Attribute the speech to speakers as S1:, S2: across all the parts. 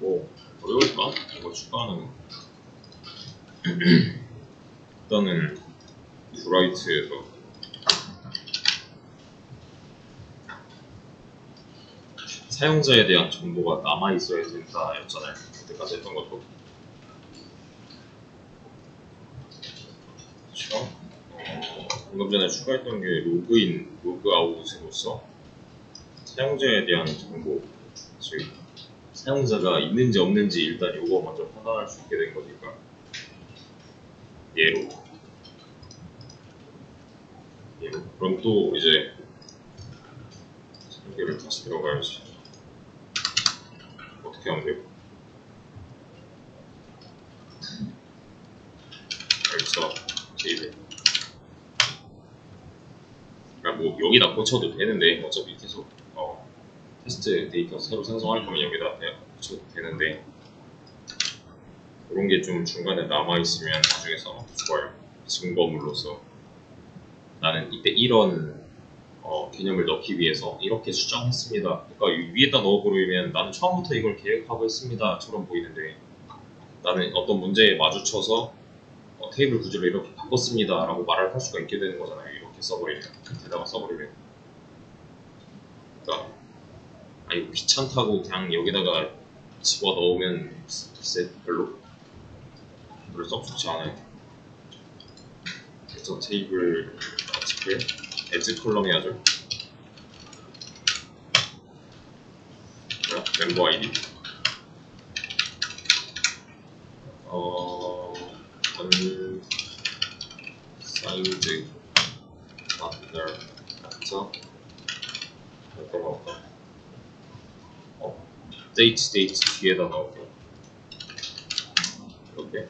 S1: 뭐 어려울까? 이거 추가하는 거. 일단은 브라이트에서 사용자에 대한 정보가 남아 있어야 된다였잖아요. 그때까지 했던 것도. 그렇죠? 어, 방금 전에 추가했던 게 로그인, 로그아웃으로서 사용자에 대한 정보, 즉 사용자가 있는지 없는지 일단 이거 먼저 판단할 수 있게 된 거니까. 예로. 예로. 그럼 또 이제 설계를 다시 들어가야지. 어떻게 하면 돼요? 열차 제이드 그러니까 뭐 여기다 꽂혀도 되는데 어차피 계속 어, 테스트 데이터 새로 생성할 거면 여기다 그냥 꽂혀도 되는데 그런 게 좀 중간에 남아 있으면 나중에 써도 좋아요. 증거물로서 나는 이때 이런 어, 개념을 넣기 위해서 이렇게 수정했습니다. 그러니까 이 위에다 넣어버리면 나는 처음부터 이걸 계획하고 했습니다처럼 보이는데 나는 어떤 문제에 마주쳐서 어, 테이블 구조를 이렇게 바꿨습니다 라고 말을 할 수가 있게 되는 거잖아요. 이렇게 써버리면 밑에다가 써버리면 그러니까 아 이거 귀찮다고 그냥 여기다가 집어 넣으면 글쎄 별로 별로 썩 좋지 않아요. 그래서 테이블 아티클 에즈 컬럼 해야죠. 멤버 아이디. 어, 원 사이즈 파트너 어떤 거 할까? 어, 데이트 데이트 뒤에다 넣을게요. 이렇게.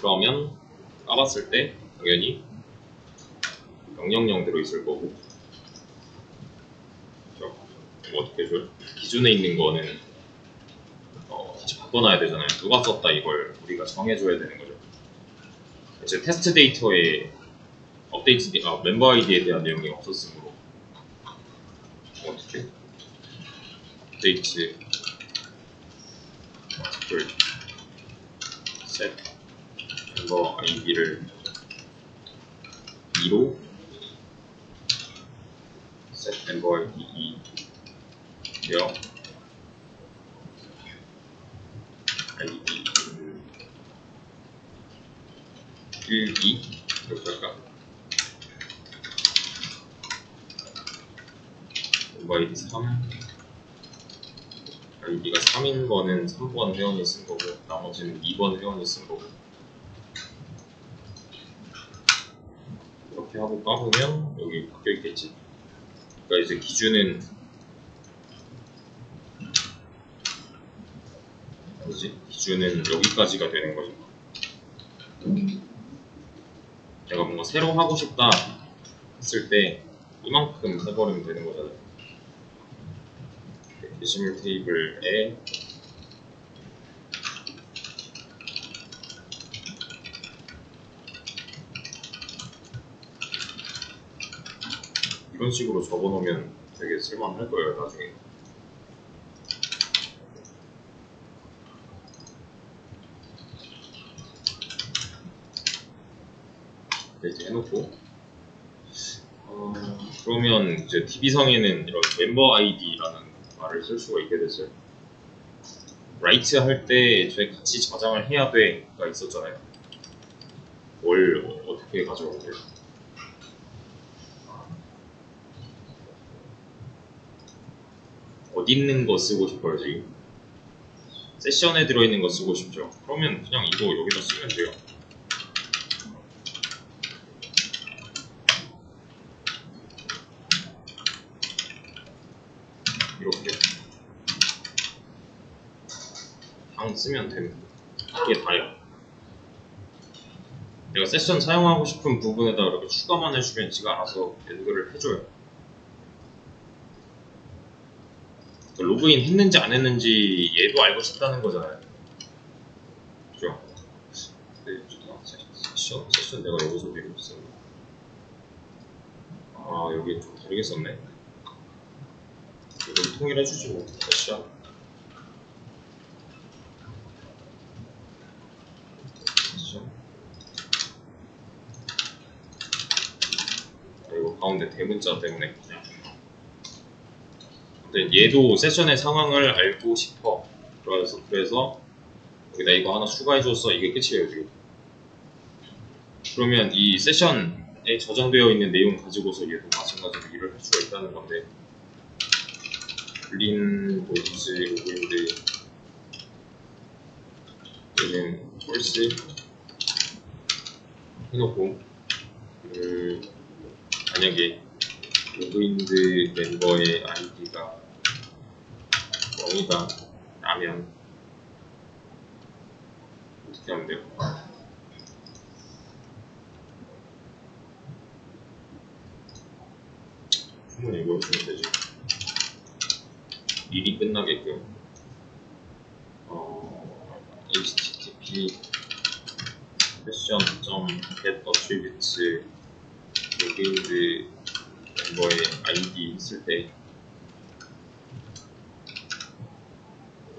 S1: 그러면 까봤을 때 당연히 000 들어있을 거고 어떻게 해줘요? 기존에 있는 거는 어, 다시 바꿔놔야 되잖아요 누가 썼다 이걸 우리가 정해줘야 되는 거죠 이제 테스트 데이터에 업데이트 데- 아, 멤버 아이디에 대한 내용이 없었으므로 어떻게 업데이트 아티클 셋. 멤버 아이디를 2로. set 멤버 아이디 2명 아이디 1, 2 이렇게 할까? 멤버 아이디 3 아이디가 3인 거는 3번 회원이 쓴 거고 나머지는 2번 회원이 쓴 거고 이렇게 하고 까보면 여기 바뀌어 있겠지. 그러니까 이제 기준은 뭐지? 기준은 여기까지가 되는 거죠. 내가 뭔가 새로 하고 싶다 했을 때 이만큼 해버리면 되는 거잖아요. 게시물 테이블에 이런 식으로 적어놓으면 되게 쓸만할 거예요 나중에. 네, 이제 해놓고. 어, 그러면 이제 DB성에는 이런 멤버 아이디라는 말을 쓸 수가 있게 됐어요 라이트 할 때 저희 같이 저장을 해야 돼가 있었잖아요 뭘 어, 어떻게 가져가면 돼요? 어디 있는 거 쓰고 싶어요 지금? 세션에 들어있는 거 쓰고 싶죠? 그러면 그냥 이거 여기다 쓰면 돼요 이렇게 그냥 쓰면 됩니다 이게 다예요 내가 세션 사용하고 싶은 부분에다 이렇게 추가만 해주면 지가 알아서 연결을 해줘요 그 로그인 했는지 안 했는지 얘도 알고 싶다는 거잖아요. 그죠? 네. 세션, 세션 내가 여기서 미리 썼네. 아, 여기 좀 다르게 썼네. 이걸 통일해주지 뭐 다시야 다시야 가운데 대문자 때문에. 근데 얘도 세션의 상황을 알고 싶어. 그래서 그래서 여기다 이거 하나 추가해줬어 이게 끝이에요 지금. 그러면 이 세션에 저장되어 있는 내용 가지고서 얘도 마찬가지로 일을 할 수가 있다는 건데. 린 보이즈 로그인드. 얘는 펄스. 해놓고. 그 만약에 로그인드 멤버의 아이디가 0이다 라면 어떻게 하면 돼요? 충분히 이거 해주면 되지 일이 끝나게끔 어, http session.get attributes 로그인드 멤버의 아이디 있을 때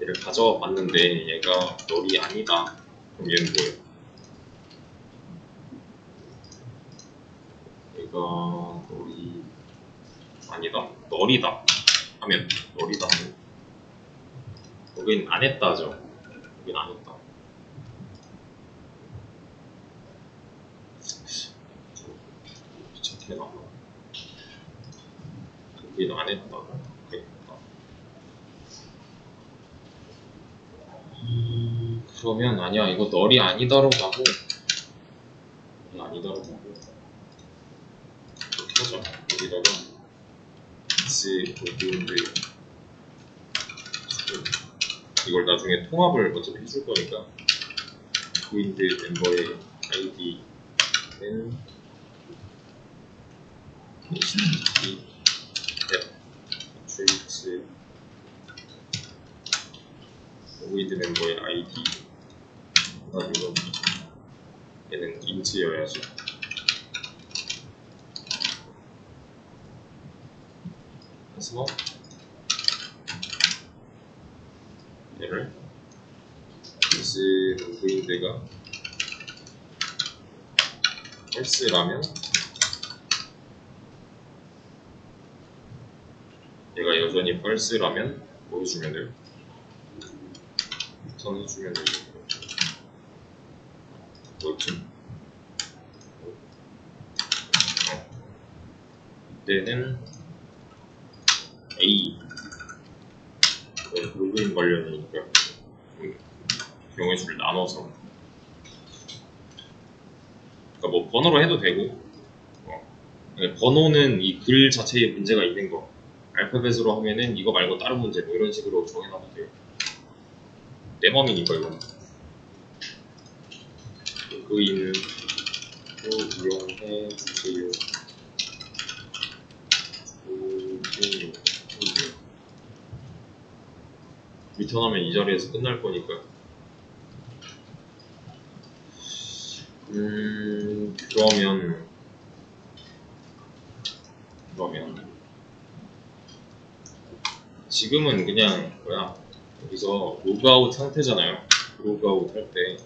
S1: 얘를 가져와 봤는데 얘가 널이 아니다. 그럼 얘는 뭐예요? 얘가 널이 아니다. 널이다 하면 하면 여긴 안 했다죠. 여긴 안 했다 얘기도 안 했던 그러니까. 음, 그러면 아니야 이거 널이 아니다로 가고. 아니다로 가고. 이렇게 하자. 여기다가 같이 볼륨을 이걸 나중에 통합을 어차피 해줄 거니까. 구인들 멤버의 아이디는 1 로그인드가 false라면 얘가 여전히 false라면 뭐 해주면 돼요? return 해주면 되죠 뭐였지? 어. 이때는 A 네, 로그인 관련이니까 음, 경우의 수를 나눠서 그러니까 뭐 번호로 해도 되고 어, 그러니까 번호는 이 글 자체에 문제가 있는 거 알파벳으로 하면은 이거 말고 다른 문제 뭐 이런 식으로 정해놔도 돼요. 내 맘이니까 이건. 로그인을 또 이용해 주세요. 리턴하면 이 자리에서 끝날 거니까. 음, 그러면, 그러면, 지금은 그냥, 뭐야, 여기서 로그아웃 상태잖아요. 로그아웃 할 때,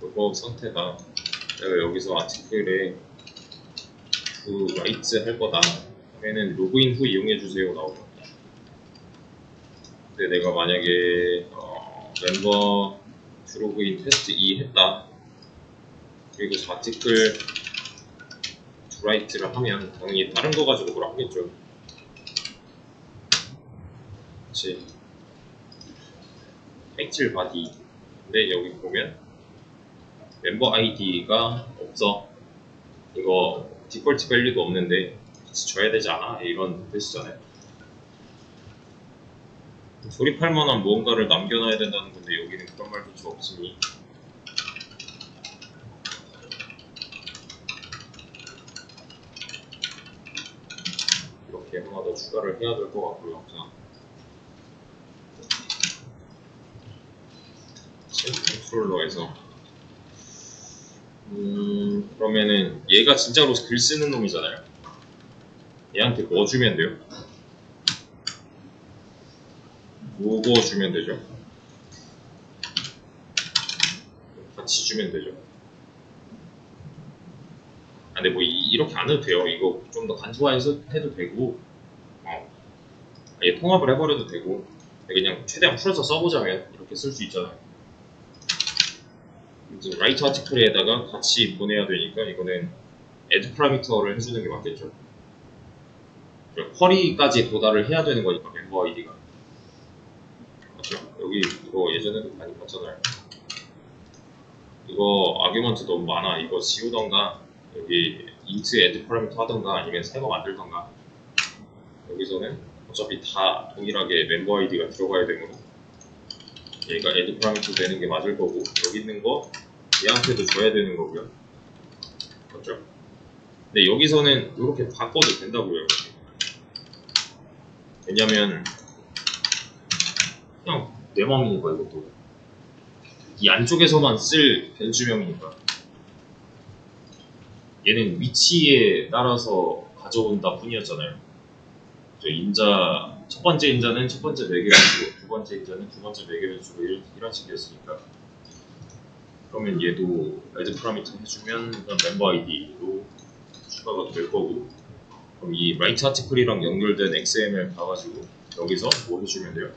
S1: 로그아웃 상태가 내가 여기서 아티클에 그 라이트 할 거다. 하면은 로그인 후 이용해주세요 나오죠. 근데 내가 만약에 어, 멤버 드로그인 테스트 2 했다 그리고 저 아티클 드라이트를 하면 당연히 다른 거 가지고 뭐라 하겠죠. 그치? 액칠 바디 근데 여기 보면 멤버 아이디가 없어. 이거 디폴트 밸류도 없는데 같이 줘야 되지 않아? 이런 뜻이잖아요. 조립할 만한 무언가를 남겨놔야 된다는 건데 여기는 그런 말조차 없으니 이렇게 하나 더 추가를 해야 될 것 같고요 자 컨트롤러에서 음 그러면은 얘가 진짜로 글 쓰는 놈이잖아요 얘한테 뭐 주면 돼요? 요거 주면 되죠. 같이 주면 되죠. 아, 근데 뭐 이, 렇게안 해도 돼요. 이거 좀 더 간소화해서 해도 되고, 어, 아예 통합을 해버려도 되고, 그냥 최대한 풀어서 써보자면 이렇게 쓸 수 있잖아요. 이제 라이트 아티클에다가 같이 보내야 되니까 이거는 애드 파라미터를 해주는 게 맞겠죠. 쿼리까지 도달을 해야 되는 거니까 멤버 아이디가 맞죠? 여기 이거 예전에 도 많이 봤잖아요. 이거 아규먼트 너무 많아. 이거 지우던가 여기 인트 애드 파라미터 하던가 아니면 새거 만들던가 여기서는 어차피 다 동일하게 멤버 아이디가 들어가야 되므로 얘가 애드 파라미터 되는 게 맞을 거고 여기 있는 거 얘한테도 줘야 되는 거고요. 맞죠? 근데 여기서는 이렇게 바꿔도 된다고요. 왜냐면 그냥 내 맘이니까 이것도 이 안쪽에서만 쓸 변수명이니까 얘는 위치에 따라서 가져온다 뿐이었잖아요. 저 인자 첫 번째 인자는 첫 번째 매개 변수고 두 번째 인자는 두 번째 매개 변수고 이런, 식이었으니까 그러면 얘도 애드 파라미터 해주면 멤버 아이디로 추가가 될 거고 그럼 이 라이트 아티클이랑 연결된 XML 가가지고 여기서 뭐 해주면 돼요?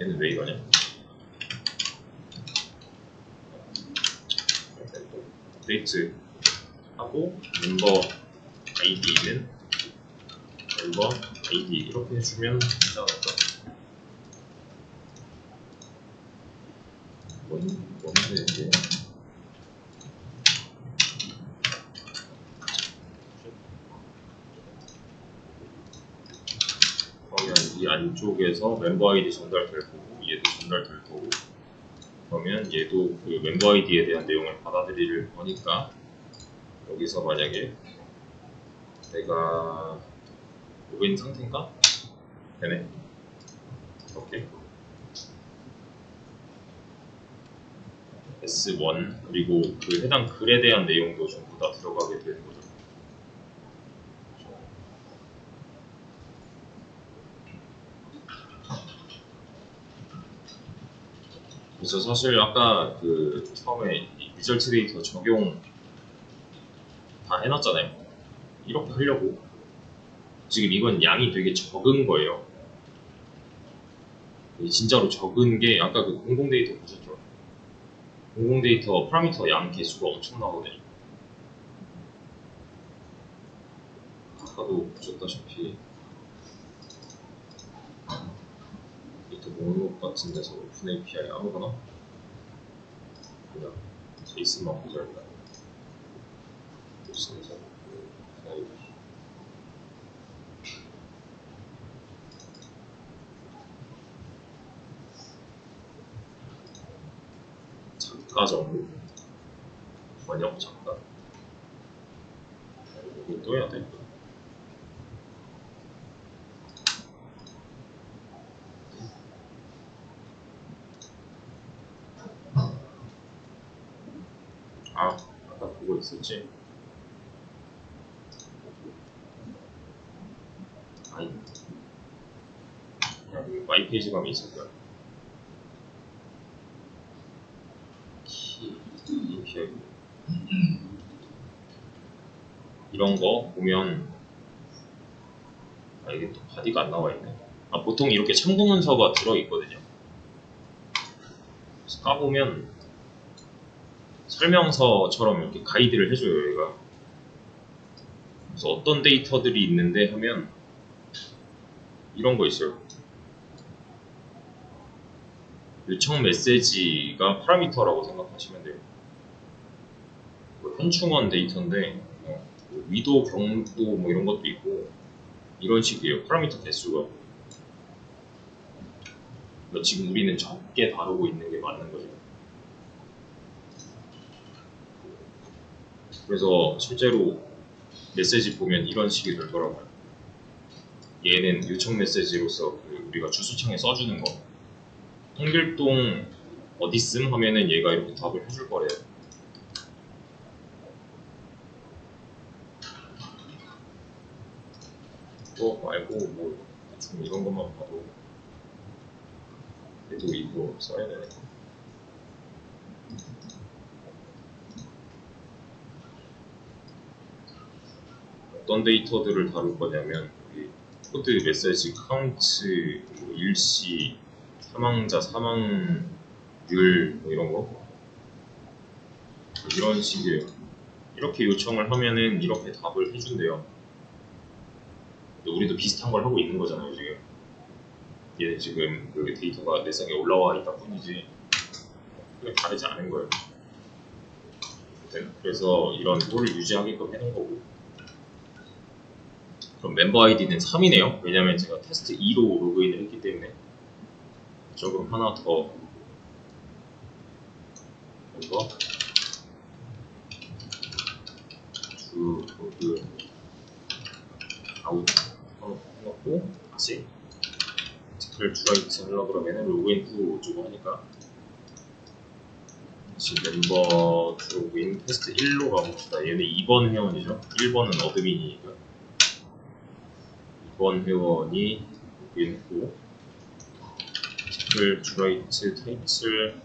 S1: 얘는 왜 이거냐? 업데이트 하고 멤버 아이디는 멤버 아이디 이렇게 해주면 않을까? 뭔, 뭔데 이게 그러면 이 안쪽에서 멤버 아이디 전달될 거고 얘도 전달될 거고 그러면 얘도 그 멤버 아이디에 대한 내용을 받아들일 거니까 여기서 만약에 내가 로그인 상태인가? 되네 오케이 S1 그리고 그 해당 글에 대한 내용도 전부 다 들어가게 되는 거죠 그래서 사실 아까 그 처음에 이 리절트 데이터 적용 다 해놨잖아요. 이렇게 하려고 지금 이건 양이 되게 적은 거예요. 이 진짜로 적은 게 아까 그 공공 데이터 보셨죠? 공공 데이터 파라미터 양 개수가 엄청 나거든요. 아까도 보셨다시피 데이터 목록 같은 데서 오픈 API 아무거나 그냥 제이슨만 보자니까 제이슨에서 오픈 API 작가 정보 번역 작가 또 해야 돼? 아, 아까 그거 있었지? 아니, 그냥 그 마이 페이지 가면 있을 거야. API. 이런 거 보면, 아, 이게 또 바디가 안 나와 있네. 아, 보통 이렇게 참고 문서가 들어있거든요. 그래서 까보면, 설명서처럼 이렇게 가이드를 해줘요, 얘가. 그래서 어떤 데이터들이 있는데 하면 이런 거 있어요. 요청 메시지가 파라미터라고 생각하시면 돼요. 뭐 현충원 데이터인데 어, 뭐 위도, 경도 뭐 이런 것도 있고 이런 식이에요. 파라미터 개수가. 그러니까 지금 우리는 적게 다루고 있는 게 맞는 거죠. 그래서 실제로 메시지 보면 이런 식이 되더라고요. 얘는 요청 메시지로서 그 우리가 주소창에 써주는 거. 홍길동 어디씀 하면은 얘가 이렇게 답을 해줄 거래요. 또 말고 뭐 대충 이런 것만 봐도 그래도 이거 써야 되네. 어떤 데이터들을 다룰 거냐면 코드 메시지 카운트, 뭐 일시, 사망자 사망률 뭐 이런 거 이런 식이에요. 이렇게 요청을 하면은 이렇게 답을 해준대요. 근데 우리도 비슷한 걸 하고 있는 거잖아요 지금. 얘는 지금 그 데이터가 내 상에 올라와 있다 뿐이지 다르지 않은 거예요. 아무튼 그래서 이런 꼴을 유지하게끔 해놓은 거고 그럼 멤버 아이디는 3이네요. 왜냐면 제가 테스트 2로 로그인을 했기 때문에 조금 하나 더 멤버 주 로그 아웃 해놓고 다시 스크를 주라이트 하려고 그러면은 로그인 후 어쩌고 하니까 다시 멤버 주 로그인 테스트 1로 가봅시다. 얘는 2번 회원이죠. 1번은 어드민이니까 2번 회원이 로그인 후 스크를 주라이트 타이틀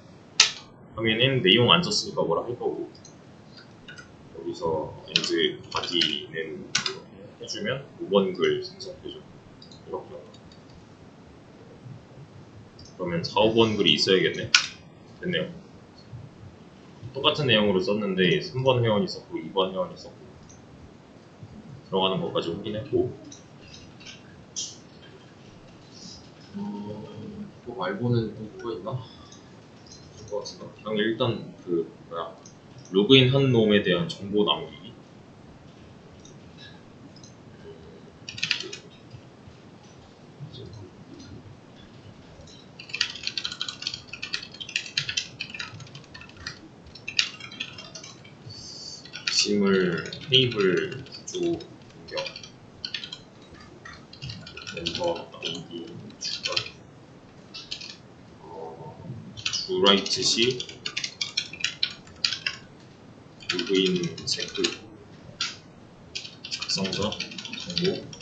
S1: 하면은 내용 안 썼으니까 뭐라 할 거고 여기서 엔드 바디는 해주면 5번 글 생성되죠. 이렇게 그러면 4, 5번 글이 있어야겠네. 됐네요. 똑같은 내용으로 썼는데 3번 회원이 썼고 2번 회원이 썼고 들어가는 것까지 확인했고 어, 이거 말고는 또 뭐가 있나? 것 같은데 그냥 일단 그 뭐야 로그인 한 놈에 대한 정보 남기 기 심을 테이블 구조 변경 멤버 아이디 추가 어, 주 라이트 시 로그인 체크 작성자 정보